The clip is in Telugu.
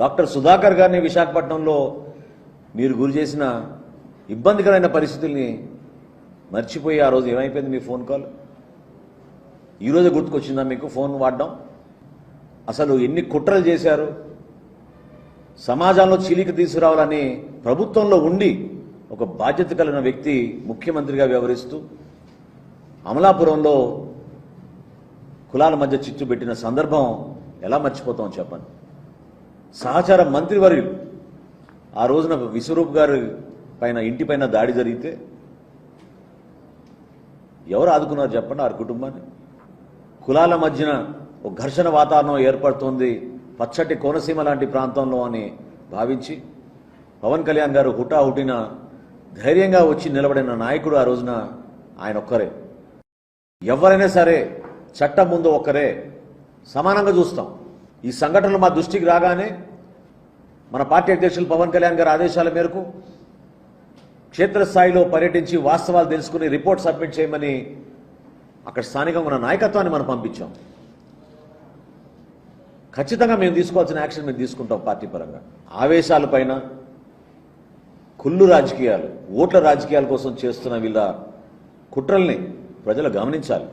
డాక్టర్ సుధాకర్ గారిని విశాఖపట్నంలో మీరు గురి చేసిన ఇబ్బందికరమైన పరిస్థితుల్ని మర్చిపోయి ఆ రోజు ఏమైపోయింది మీ ఫోన్ కాల్? ఈరోజు గుర్తుకొచ్చిందా మీకు? ఫోన్ వాడడం? అసలు ఎన్ని కుట్రలు చేశారు? సమాజంలో చీలిక తీసుకురావాలని ప్రభుత్వంలో ఉండి ఒక బాధ్యత కలిగిన వ్యక్తి ముఖ్యమంత్రిగా వ్యవహరిస్తూ అమలాపురంలో కులాల మధ్య చిచ్చు పెట్టిన సందర్భం ఎలా మర్చిపోతాం చెప్పండి? సహచార మంత్రివర్యులు. ఆ రోజున విశ్వరూప్ గారి పైన ఇంటి పైన దాడి జరిగితే ఎవరు ఆదుకున్నారు చెప్పండి ఆ కుటుంబాన్ని? కులాల మధ్యన ఒక ఘర్షణ వాతావరణం ఏర్పడుతోంది. పచ్చటి కోనసీమ లాంటి ప్రాంతంలో అని భావించి పవన్ కళ్యాణ్ గారు హుటాహుటిన ధైర్యంగా వచ్చి నిలబడిన నాయకుడు ఆ రోజున ఆయన ఒక్కరే. ఎవరైనా సరే చట్టం ముందు ఒక్కరే. సమానంగా చూస్తాం. ఈ సంఘటనలు మా దృష్టికి రాగానే మన పార్టీ అధ్యక్షులు పవన్ కళ్యాణ్ గారి ఆదేశాల మేరకు క్షేత్రస్థాయిలో పర్యటించి వాస్తవాలు తెలుసుకుని రిపోర్ట్ సబ్మిట్ చేయమని అక్కడ స్థానికంగా ఉన్న నాయకత్వాన్ని మనం పంపించాం. ఖచ్చితంగా మేము తీసుకోవాల్సిన యాక్షన్ మేము తీసుకుంటాం పార్టీ పరంగా. ఆవేశాల పైన కుళ్ళు రాజకీయాలు ఓట్ల రాజకీయాల కోసం చేస్తున్న వీళ్ళ కుట్రల్ని ప్రజలు గమనించాలి.